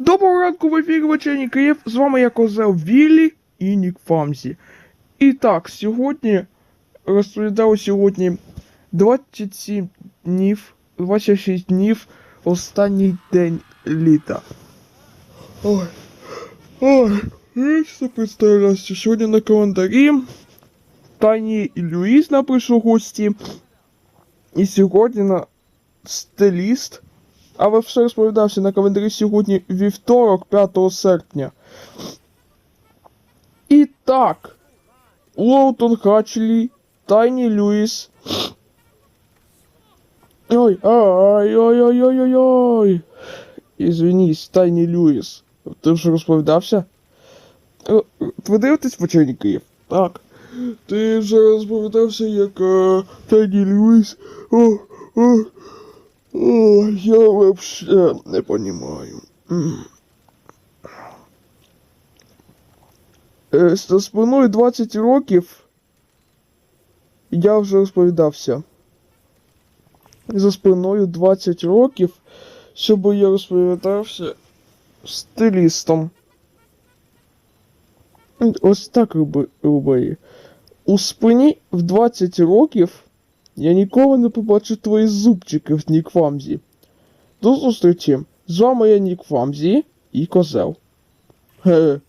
Доброго ранку в ефірі вечірній Київ. З вами я Козел Віллі і Нік Фамзі. І так, сьогодні розповідаю сьогодні 27 днів, 26 днів, останній день літа. Ой. Ой, я все. Сьогодні на календарі Тані і Люїс напишу гості. І сьогодні на стиліст. Все розповідався на календарі сьогодні вівторок, 5 серпня. І так. Лоутон Хачлі, Тайні Люїс. Ой, ай, ой, ой, ой, ой, ой. Ізвінись, Тайні Люїс. Ти вже розповідався? Е, Ви дивитесь вечірній Київ? Так. Ти вже розповідався, як е, Тайні Люїс. О, о, я вообще не понимаю. Е, За спиною 20 років я вже розповідався. За спиною 20 років, щоб я розповідався стилістом. Ось так роби. У спині в 20 років я ніколи не побачу твої зубчики в Нік Фамзі. До зустрічі! З вами я Нікфамзі і Козел. Ге.